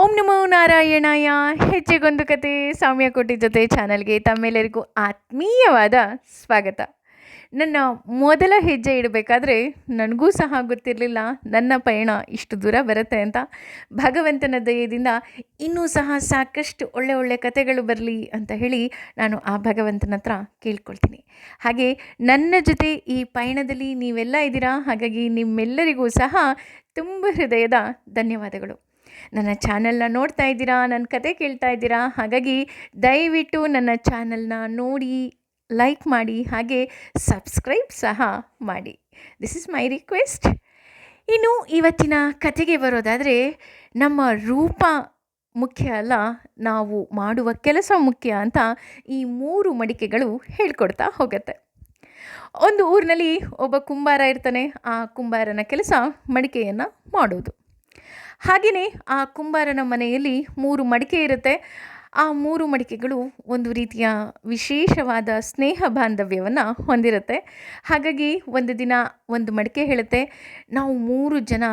ಓಂ ನಮೋ ನಾರಾಯಣಾಯ. ಹೆಜ್ಜೆಗೊಂದು ಕತೆ ಸೌಮ್ಯಕೋಟಿ ಜೊತೆ ಚಾನಲ್ಗೆ ತಮ್ಮೆಲ್ಲರಿಗೂ ಆತ್ಮೀಯವಾದ ಸ್ವಾಗತ. ನನ್ನ ಮೊದಲ ಹೆಜ್ಜೆ ಇಡಬೇಕಾದ್ರೆ ನನಗೂ ಸಹ ಗೊತ್ತಿರಲಿಲ್ಲ, ನನ್ನ ಪಯಣ ಇಷ್ಟು ದೂರ ಬರುತ್ತೆ ಅಂತ. ಭಗವಂತನ ದಯದಿಂದ ಇನ್ನೂ ಸಹ ಸಾಕಷ್ಟು ಒಳ್ಳೆ ಒಳ್ಳೆ ಕತೆಗಳು ಬರಲಿ ಅಂತ ಹೇಳಿ ನಾನು ಆ ಭಗವಂತನ ಹತ್ರ ಕೇಳ್ಕೊಳ್ತೀನಿ. ಹಾಗೆ ನನ್ನ ಜೊತೆ ಈ ಪಯಣದಲ್ಲಿ ನೀವೆಲ್ಲ ಇದ್ದೀರಾ? ಹಾಗಾಗಿ ನಿಮ್ಮೆಲ್ಲರಿಗೂ ಸಹ ತುಂಬ ಹೃದಯದ ಧನ್ಯವಾದಗಳು. ನನ್ನ ಚಾನಲ್ನ ನೋಡ್ತಾ ಇದ್ದೀರಾ? ನನ್ನ ಕತೆ ಕೇಳ್ತಾ ಇದ್ದೀರಾ? ಹಾಗಾಗಿ ದಯವಿಟ್ಟು ನನ್ನ ಚಾನಲ್ನ ನೋಡಿ, ಲೈಕ್ ಮಾಡಿ, ಹಾಗೆ ಸಬ್ಸ್ಕ್ರೈಬ್ ಸಹ ಮಾಡಿ. ದಿಸ್ ಇಸ್ ಮೈ ರಿಕ್ವೆಸ್ಟ್ ಇನ್ನು ಇವತ್ತಿನ ಕತೆಗೆ ಬರೋದಾದರೆ, ನಮ್ಮ ರೂಪ ಮುಖ್ಯ ಅಲ್ಲ, ನಾವು ಮಾಡುವ ಕೆಲಸ ಮುಖ್ಯ ಅಂತ ಈ ಮೂರು ಮಡಿಕೆಗಳು ಹೇಳ್ಕೊಡ್ತಾ ಹೋಗುತ್ತೆ. ಒಂದು ಊರಿನಲ್ಲಿ ಒಬ್ಬ ಕುಂಬಾರ ಇರ್ತಾನೆ. ಆ ಕುಂಬಾರನ ಕೆಲಸ ಮಡಿಕೆಯನ್ನು ಮಾಡೋದು. ಹಾಗೆಯೇ ಆ ಕುಂಬಾರನ ಮನೆಯಲ್ಲಿ ಮೂರು ಮಡಿಕೆ ಇರುತ್ತೆ. ಆ ಮೂರು ಮಡಿಕೆಗಳು ಒಂದು ರೀತಿಯ ವಿಶೇಷವಾದ ಸ್ನೇಹ ಬಾಂಧವ್ಯವನ್ನು ಹೊಂದಿರುತ್ತೆ. ಹಾಗಾಗಿ ಒಂದು ದಿನ ಒಂದು ಮಡಿಕೆ ಹೇಳುತ್ತೆ. ನಾವು ಮೂರು ಜನ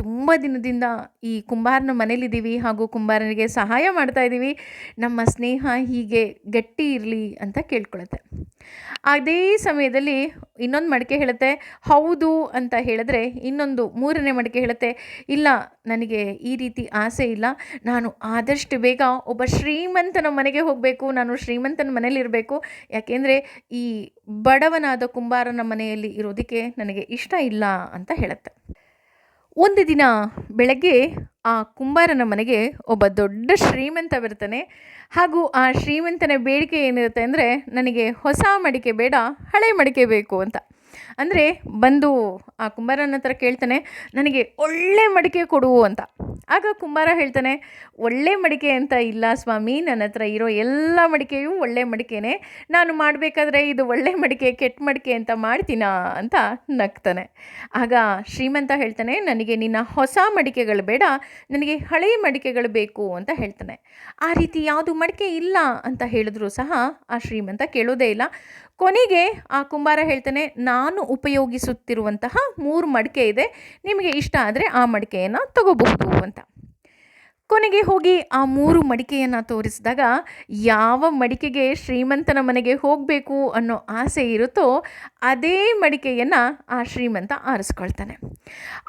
ತುಂಬ ದಿನದಿಂದ ಈ ಕುಂಬಾರನ ಮನೇಲಿದ್ದೀವಿ ಹಾಗೂ ಕುಂಬಾರನಿಗೆ ಸಹಾಯ ಮಾಡ್ತಾ ಇದ್ದೀವಿ. ನಮ್ಮ ಸ್ನೇಹ ಹೀಗೆ ಗಟ್ಟಿ ಇರಲಿ ಅಂತ ಕೇಳ್ಕೊಳುತ್ತೆ. ಅದೇ ಸಮಯದಲ್ಲಿ ಇನ್ನೊಂದು ಮಡಿಕೆ ಹೇಳುತ್ತೆ, ಹೌದು ಅಂತ ಹೇಳಿದ್ರೆ ಇನ್ನೊಂದು ಮೂರನೇ ಮಡಿಕೆ ಹೇಳುತ್ತೆ, ಇಲ್ಲ, ನನಗೆ ಈ ರೀತಿ ಆಸೆ ಇಲ್ಲ. ನಾನು ಆದಷ್ಟು ಬೇಗ ಒಬ್ಬ ಶ್ರೀಮಂತನ ಮನೆಗೆ ಹೋಗಬೇಕು. ನಾನು ಶ್ರೀಮಂತನ ಮನೇಲಿರಬೇಕು ಯಾಕೆಂದರೆ ಈ ಬಡವನಾದ ಕುಂಬಾರನ ಮನೆಯಲ್ಲಿ ಇರೋದಕ್ಕೆ ನನಗೆ ಇಷ್ಟ ಇಲ್ಲ ಅಂತ ಹೇಳುತ್ತೆ. ಒಂದು ದಿನ ಬೆಳಗ್ಗೆ ಆ ಕುಂಬಾರನ ಮನೆಗೆ ಒಬ್ಬ ದೊಡ್ಡ ಶ್ರೀಮಂತ ಬರ್ತಾನೆ ಹಾಗೂ ಆ ಶ್ರೀಮಂತನ ಬೇಡಿಕೆ ಏನಿರುತ್ತೆ ಅಂದರೆ, ನನಗೆ ಹೊಸ ಮಡಿಕೆ ಬೇಡ, ಹಳೆ ಮಡಿಕೆ ಬೇಕು ಅಂತ. ಅಂದರೆ ಬಂದು ಆ ಕುಂಬಾರನ ಹತ್ರ ಕೇಳ್ತಾನೆ, ನನಗೆ ಒಳ್ಳೆ ಮಡಿಕೆ ಕೊಡು ಅಂತ. ಆಗ ಕುಂಬಾರ ಹೇಳ್ತಾನೆ, ಒಳ್ಳೆ ಮಡಿಕೆ ಅಂತ ಇಲ್ಲ ಸ್ವಾಮಿ, ನನ್ನ ಹತ್ರ ಇರೋ ಎಲ್ಲ ಮಡಿಕೆಯೂ ಒಳ್ಳೆ ಮಡಿಕೆನೇ. ನಾನು ಮಾಡಬೇಕಾದ್ರೆ ಇದು ಒಳ್ಳೆ ಮಡಿಕೆ, ಕೆಟ್ಟ ಮಡಿಕೆ ಅಂತ ಮಾಡ್ತೀನಾ? ಅಂತ ನಗ್ತಾನೆ. ಆಗ ಶ್ರೀಮಂತ ಹೇಳ್ತಾನೆ, ನನಗೆ ನಿನ್ನ ಹೊಸ ಮಡಿಕೆಗಳು ಬೇಡ, ನನಗೆ ಹಳೆಯ ಮಡಿಕೆಗಳು ಬೇಕು ಅಂತ ಹೇಳ್ತಾನೆ. ಆ ರೀತಿ ಯಾವುದು ಮಡಿಕೆ ಇಲ್ಲ ಅಂತ ಹೇಳಿದ್ರು ಸಹ ಆ ಶ್ರೀಮಂತ ಕೇಳೋದೇ ಇಲ್ಲ. ಕೊನೆಗೆ ಆ ಕುಂಬಾರ ಹೇಳ್ತಾನೆ, ನಾನು ಉಪಯೋಗಿಸುತ್ತಿರುವಂತಹ ಮೂರು ಮಡಿಕೆ ಇದೆ, ನಿಮಗೆ ಇಷ್ಟ ಆದರೆ ಆ ಮಡಿಕೆಯನ್ನು ತಗೋಬಹುದು ಅಂತ. ಕೊನೆಗೆ ಹೋಗಿ ಆ ಮೂರು ಮಡಿಕೆಯನ್ನು ತೋರಿಸಿದಾಗ ಯಾವ ಮಡಿಕೆಗೆ ಶ್ರೀಮಂತನ ಮನೆಗೆ ಹೋಗಬೇಕು ಅನ್ನೋ ಆಸೆ ಇರುತ್ತೋ ಅದೇ ಮಡಿಕೆಯನ್ನು ಆ ಶ್ರೀಮಂತ ಆರಿಸ್ಕೊಳ್ತಾನೆ.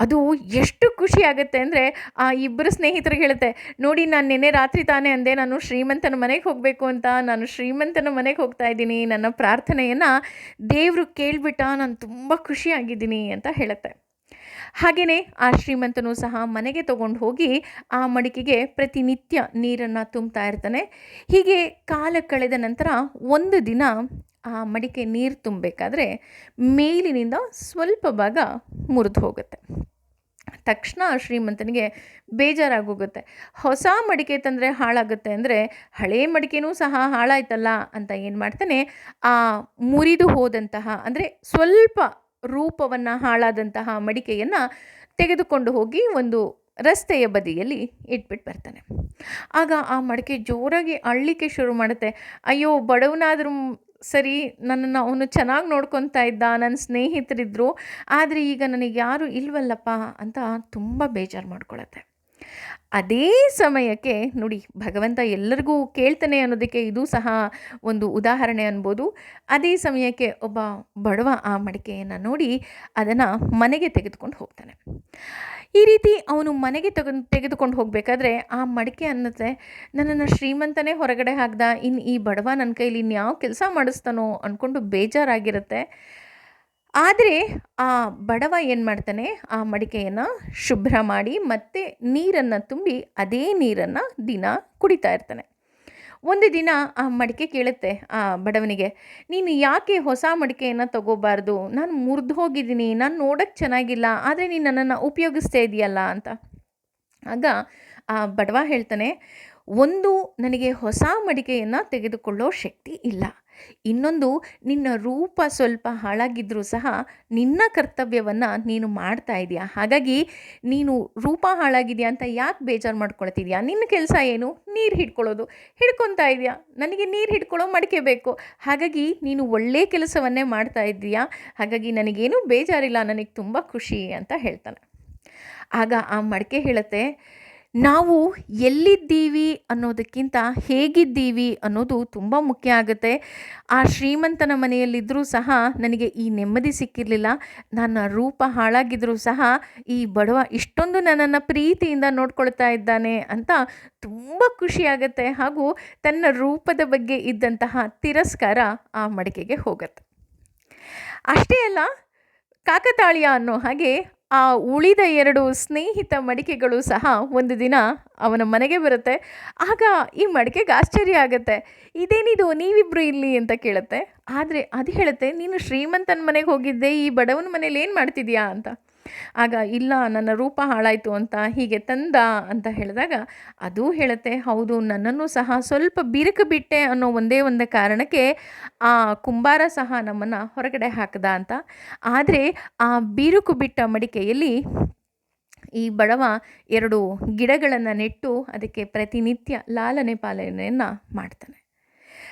ಅದು ಎಷ್ಟು ಖುಷಿ ಆಗುತ್ತೆ ಅಂದರೆ ಆ ಇಬ್ಬರು ಸ್ನೇಹಿತರಿಗೆ ಹೇಳುತ್ತೆ, ನೋಡಿ, ನಾನು ನಿನ್ನೆ ರಾತ್ರಿ ತಾನೇ ಅಂದೆ ನಾನು ಶ್ರೀಮಂತನ ಮನೆಗೆ ಹೋಗಬೇಕು ಅಂತ. ನಾನು ಶ್ರೀಮಂತನ ಮನೆಗೆ ಹೋಗ್ತಾ ಇದ್ದೀನಿ. ನನ್ನ ಪ್ರಾರ್ಥನೆಯನ್ನು ದೇವರು ಕೇಳಿಬಿಟ್ಟ, ನಾನು ತುಂಬ ಖುಷಿಯಾಗಿದ್ದೀನಿ ಅಂತ ಹೇಳುತ್ತೆ. ಹಾಗೆಯೇ ಆ ಶ್ರೀಮಂತನು ಸಹ ಮನೆಗೆ ತಗೊಂಡು ಹೋಗಿ ಆ ಮಡಿಕೆಗೆ ಪ್ರತಿನಿತ್ಯ ನೀರನ್ನು ತುಂಬ್ತಾ ಇರ್ತಾನೆ. ಹೀಗೆ ಕಾಲ ಕಳೆದ ನಂತರ ಒಂದು ದಿನ ಆ ಮಡಿಕೆ ನೀರು ತುಂಬಬೇಕಾದ್ರೆ ಮೇಲಿನಿಂದ ಸ್ವಲ್ಪ ಭಾಗ ಮುರಿದು ಹೋಗುತ್ತೆ. ತಕ್ಷಣ ಶ್ರೀಮಂತನಿಗೆ ಬೇಜಾರಾಗೋಗುತ್ತೆ. ಹೊಸ ಮಡಿಕೆ ತಂದರೆ ಹಾಳಾಗುತ್ತೆ ಅಂದರೆ ಹಳೆ ಮಡಿಕೆನೂ ಸಹ ಹಾಳಾಯ್ತಲ್ಲ ಅಂತ ಏನು ಮಾಡ್ತಾನೆ? ಆ ಮುರಿದು ಹೋದಂತಹ ಅಂದರೆ ಸ್ವಲ್ಪ ರೂಪವನ್ನು ಹಾಳಾದಂತಹ ಮಡಿಕೆಯನ್ನು ತೆಗೆದುಕೊಂಡು ಹೋಗಿ ಒಂದು ರಸ್ತೆಯ ಬದಿಯಲ್ಲಿ ಇಟ್ಬಿಟ್ಟು ಬರ್ತಾನೆ. ಆಗ ಆ ಮಡಿಕೆ ಜೋರಾಗಿ ಅಳ್ಳಿಕೆ ಶುರು ಮಾಡುತ್ತೆ. ಅಯ್ಯೋ, ಬಡವನಾದರೂ ಸರಿ, ನನ್ನನ್ನು ಅವನು ಚೆನ್ನಾಗಿ ನೋಡ್ಕೊತಾ ಇದ್ದ ನನ್ನ ಸ್ನೇಹಿತರಿದ್ದರು ಆದರೆ ಈಗ ನನಗೆ ಯಾರೂ ಇಲ್ವಲ್ಲಪ್ಪ ಅಂತ ತುಂಬ ಬೇಜಾರು ಮಾಡ್ಕೊಳತ್ತೆ. ಅದೇ ಸಮಯಕ್ಕೆ ನೋಡಿ, ಭಗವಂತ ಎಲ್ಲರಿಗೂ ಕೇಳ್ತಾನೆ ಅನ್ನೋದಕ್ಕೆ ಇದು ಸಹ ಒಂದು ಉದಾಹರಣೆ ಅನ್ಬೋದು. ಅದೇ ಸಮಯಕ್ಕೆ ಒಬ್ಬ ಬಡವ ಆ ಮಡಿಕೆಯನ್ನು ನೋಡಿ ಅದನ್ನು ಮನೆಗೆ ತೆಗೆದುಕೊಂಡು ಹೋಗ್ತಾನೆ. ಈ ರೀತಿ ಅವನು ಮನೆಗೆ ತೆಗೆ, ತೆಗೆದುಕೊಂಡು ಹೋಗಬೇಕಾದ್ರೆ ಆ ಮಡಿಕೆ ಅನ್ನತ್ತೆ, ನನ್ನನ್ನು ಶ್ರೀಮಂತನೇ ಹೊರಗಡೆ ಹಾಕ್ದ ಇನ್ನು ಈ ಬಡವ ನನ್ನ ಕೈಲಿ ಇನ್ಯಾವ ಕೆಲಸ ಮಾಡಿಸ್ತಾನೋ ಅಂದ್ಕೊಂಡು ಬೇಜಾರಾಗಿರುತ್ತೆ. ಆದರೆ ಆ ಬಡವ ಏನು ಮಾಡ್ತಾನೆ? ಆ ಮಡಿಕೆಯನ್ನು ಶುಭ್ರ ಮಾಡಿ ಮತ್ತೆ ನೀರನ್ನು ತುಂಬಿ ಅದೇ ನೀರನ್ನು ದಿನ ಕುಡಿತಾ ಇರ್ತಾನೆ. ಒಂದು ದಿನ ಆ ಮಡಿಕೆ ಕೇಳುತ್ತೆ ಆ ಬಡವನಿಗೆ, ನೀನು ಯಾಕೆ ಹೊಸ ಮಡಿಕೆಯನ್ನು ತಗೋಬಾರ್ದು? ನಾನು ಮುರಿದು ಹೋಗಿದ್ದೀನಿ, ನಾನು ನೋಡೋಕ್ಕೆ ಚೆನ್ನಾಗಿಲ್ಲ, ಆದರೆ ನೀನು ನನ್ನನ್ನು ಉಪಯೋಗಿಸ್ತಾ ಇದೆಯಲ್ಲ? ಅಂತ. ಆಗ ಆ ಬಡವ ಹೇಳ್ತಾನೆ ಒಂದು ನನಗೆ ಹೊಸ ಮಡಿಕೆಯನ್ನು ತೆಗೆದುಕೊಳ್ಳೋ ಶಕ್ತಿ ಇಲ್ಲ. ಇನ್ನೊಂದು, ನಿನ್ನ ರೂಪ ಸ್ವಲ್ಪ ಹಾಳಾಗಿದ್ದರೂ ಸಹ ನಿನ್ನ ಕರ್ತವ್ಯವನ್ನು ನೀನು ಮಾಡ್ತಾ ಇದೆಯಾ? ಹಾಗಾಗಿ ನೀನು ರೂಪ ಹಾಳಾಗಿದೆಯಾ ಅಂತ ಯಾಕೆ ಬೇಜಾರು ಮಾಡ್ಕೊಳ್ತಿದ್ಯಾ? ನಿನ್ನ ಕೆಲಸ ಏನು? ನೀರು ಹಿಡ್ಕೊಳ್ಳೋದು. ಹಿಡ್ಕೊತಾ ಇದೆಯಾ? ನನಗೆ ನೀರು ಹಿಡ್ಕೊಳ್ಳೋ ಮಡಿಕೆ ಬೇಕು. ಹಾಗಾಗಿ ನೀನು ಒಳ್ಳೆಯ ಕೆಲಸವನ್ನೇ ಮಾಡ್ತಾ ಇದ್ದೀಯಾ? ಹಾಗಾಗಿ ನನಗೇನು ಬೇಜಾರಿಲ್ಲ. ನನಗೆ ತುಂಬ ಖುಷಿ ಅಂತ ಹೇಳ್ತಾನೆ. ಆಗ ಆ ಮಡಿಕೆ ಹೇಳುತ್ತೆ ನಾವು ಎಲ್ಲಿದ್ದೀವಿ ಅನ್ನೋದಕ್ಕಿಂತ ಹೇಗಿದ್ದೀವಿ ಅನ್ನೋದು ತುಂಬ ಮುಖ್ಯ ಆಗುತ್ತೆ. ಆ ಶ್ರೀಮಂತನ ಮನೆಯಲ್ಲಿದ್ದರೂ ಸಹ ನನಗೆ ಈ ನೆಮ್ಮದಿ ಸಿಕ್ಕಿರಲಿಲ್ಲ. ನನ್ನ ರೂಪ ಹಾಳಾಗಿದ್ದರೂ ಸಹ ಈ ಬಡವ ಇಷ್ಟೊಂದು ನನ್ನನ್ನು ಪ್ರೀತಿಯಿಂದ ನೋಡ್ಕೊಳ್ತಾ ಇದ್ದಾನೆ ಅಂತ ತುಂಬ ಖುಷಿಯಾಗತ್ತೆ ಹಾಗೂ ತನ್ನ ರೂಪದ ಬಗ್ಗೆ ಇದ್ದಂತಹ ತಿರಸ್ಕಾರ ಆ ಮಡಿಕೆಗೆ ಹೋಗುತ್ತೆ. ಅಷ್ಟೇ ಅಲ್ಲ, ಕಾಕತಾಳೀಯ ಅನ್ನೋ ಹಾಗೆ ಆ ಉಳಿದ ಎರಡು ಸ್ನೇಹಿತ ಮಡಿಕೆಗಳು ಸಹ ಒಂದು ದಿನ ಅವನ ಮನೆಗೆ ಬರುತ್ತೆ. ಆಗ ಈ ಮಡಿಕೆಗೆ ಆಶ್ಚರ್ಯ ಆಗುತ್ತೆ. ಇದೇನಿದು ನೀವಿಬ್ಬರು ಇಲ್ಲಿ ಅಂತ ಕೇಳುತ್ತೆ. ಆದರೆ ಅದು ಹೇಳುತ್ತೆ, ನೀನು ಶ್ರೀಮಂತನ ಮನೆಗೆ ಹೋಗಿದ್ದೆ, ಈ ಬಡವನ ಮನೇಲಿ ಏನು ಮಾಡ್ತಿದ್ಯಾ ಅಂತ. ಆಗ ಇಲ್ಲ, ನನ್ನ ರೂಪ ಹಾಳಾಯಿತು ಅಂತ ಹೀಗೆ ತಂದ ಅಂತ ಹೇಳಿದಾಗ, ಅದು ಹೇಳುತ್ತೆ, ಹೌದು, ನನ್ನನ್ನು ಸಹ ಸ್ವಲ್ಪ ಬಿರುಕು ಬಿಟ್ಟೆ ಅನ್ನೋ ಒಂದೇ ಒಂದು ಕಾರಣಕ್ಕೆ ಆ ಕುಂಬಾರ ಸಹ ನಮ್ಮನ್ನು ಹೊರಗಡೆ ಹಾಕದ ಅಂತ. ಆದರೆ ಆ ಬಿರುಕು ಬಿಟ್ಟ ಮಡಿಕೆಯಲ್ಲಿ ಈ ಬಡವ ಎರಡು ಗಿಡಗಳನ್ನು ನೆಟ್ಟು ಅದಕ್ಕೆ ಪ್ರತಿನಿತ್ಯ ಲಾಲನೆ ಪಾಲನೆಯನ್ನು ಮಾಡ್ತಾನೆ.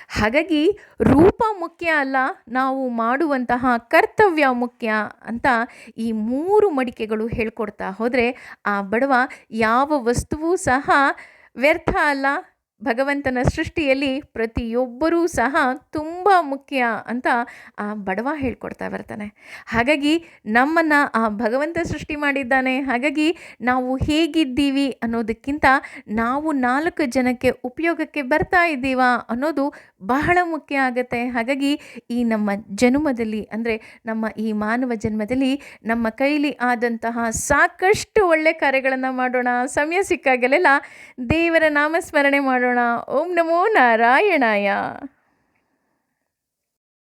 ಹಾಗಾಗಿ ರೂಪ ಮುಖ್ಯ ಅಲ್ಲ, ನಾವು ಮಾಡುವಂತಹ ಕರ್ತವ್ಯ ಮುಖ್ಯ ಅಂತ ಈ ಮೂರು ಮಡಿಕೆಗಳು ಹೇಳ್ಕೊಡ್ತಾ ಹೋದರೆ ಆ ಬಡವ ಯಾವ ವಸ್ತುವೂ ಸಹ ವ್ಯರ್ಥ ಅಲ್ಲ. ಭಗವಂತನ ಸೃಷ್ಟಿಯಲ್ಲಿ ಪ್ರತಿಯೊಬ್ಬರೂ ಸಹ ತುಂಬ ಮುಖ್ಯ ಅಂತ ಆ ಬಡವ ಹೇಳ್ಕೊಡ್ತಾ ಬರ್ತಾನೆ. ಹಾಗಾಗಿ ನಮ್ಮನ್ನು ಆ ಭಗವಂತ ಸೃಷ್ಟಿ ಮಾಡಿದ್ದಾನೆ. ಹಾಗಾಗಿ ನಾವು ಹೇಗಿದ್ದೀವಿ ಅನ್ನೋದಕ್ಕಿಂತ ನಾವು ನಾಲ್ಕು ಜನಕ್ಕೆ ಉಪಯೋಗಕ್ಕೆ ಬರ್ತಾ ಇದ್ದೀವಾ ಅನ್ನೋದು ಬಹಳ ಮುಖ್ಯ ಆಗುತ್ತೆ. ಹಾಗಾಗಿ ಈ ನಮ್ಮ ಜನ್ಮದಲ್ಲಿ ಅಂದರೆ ನಮ್ಮ ಈ ಮಾನವ ಜನ್ಮದಲ್ಲಿ ನಮ್ಮ ಕೈಲಿ ಆದಂತಹ ಸಾಕಷ್ಟು ಒಳ್ಳೆ ಕಾರ್ಯಗಳನ್ನು ಮಾಡೋಣ. ಸಮಯ ಸಿಕ್ಕಾಗಲೆಲ್ಲ ದೇವರ ನಾಮಸ್ಮರಣೆ ಮಾಡೋಣ. ಓಂ ನಮೋ ನಾರಾಯಣಾಯ